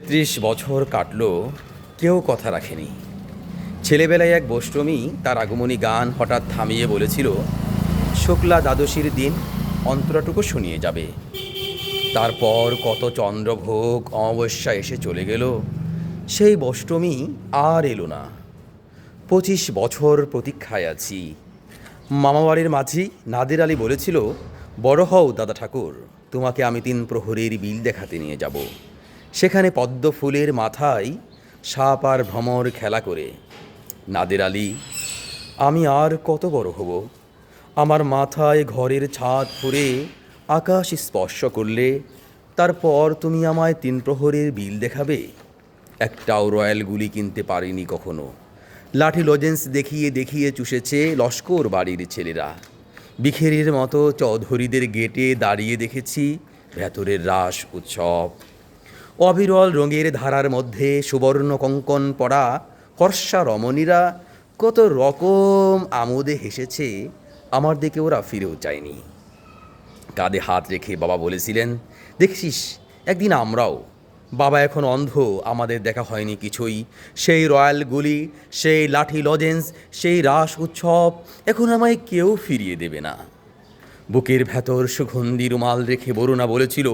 ত্রিশ বছর কাটলো, কেউ কথা রাখেনি। ছেলেবেলায় এক বষ্টমী তার আগমনী গান হঠাৎ থামিয়ে বলেছিল, শুক্লা দ্বাদশীর দিন অন্তরাটুকু শুনিয়ে যাবে। তারপর কত চন্দ্রভোগ অমাবস্যা এসে চলে গেল, সেই বষ্টমী আর এলো না। পঁচিশ বছর প্রতীক্ষায় আছি। মামাবাড়ির মাঝি নাদের আলী বলেছিল, বড় হও দাদা ঠাকুর, তোমাকে আমি তিন প্রহরীর বিল দেখাতে নিয়ে যাব। সেখানে পদ্ম ফুলের মাথায় সাপ আর ভ্রমর খেলা করে। নাদের আলী, আমি আর কত বড় হব? আমার মাথায় ঘরের ছাদ ফুরে আকাশ স্পর্শ করলে তারপর তুমি আমায় তিন প্রহরের বিল দেখাবে। একটাও রয়্যাল গুলি কিনতে পারিনি কখনো। লাঠি লজেন্স দেখিয়ে দেখিয়ে চুষেছে লস্কর বাড়ির ছেলেরা। বিখেরির মতো চৌধুরীদের গেটে দাঁড়িয়ে দেখেছি ভেতরের রাস উৎসব। অবিরল রঙের ধারার মধ্যে সুবর্ণ কঙ্কন পড়া হর্ষা রমণীরা কত রকম আমোদে হেসেছে, আমার দিকে ওরা ফিরেও চায়নি কাঁধে হাত রেখে বাবা বলেছিলেন দেখছিস একদিন আমরাও, বাবা এখন অন্ধ, আমাদের দেখা হয়নি কিছুই। সেই রয়্যাল গুলি, সেই লাঠি লজেন্স, সেই রাস উৎসব, এখন আমায় কেউ ফিরিয়ে দেবে না। বুকের ভেতর সুগন্ধি রুমাল রেখে বরুণা বলেছিল,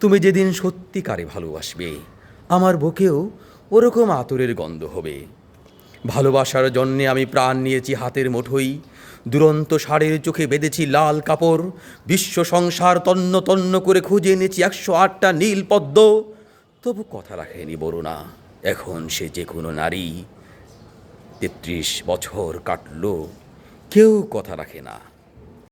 তুমি যেদিন সত্যিকারে ভালোবাসবে, আমার বুকেও ওরকম আতরের গন্ধ হবে। ভালোবাসার জন্যে আমি প্রাণ নিয়েছি হাতের মুঠোই, দুরন্ত ষাঁড়ের চোখে বেঁধেছি লাল কাপড়, বিশ্ব সংসার তন্ন তন্ন করে খুঁজে এনেছি একশো আটটা নীল পদ্ম। তবু কথা রাখেনি বরুণা, এখন সে যে কোনো নারী তেত্রিশ বছর কাটলো, কেউ কথা রাখে না।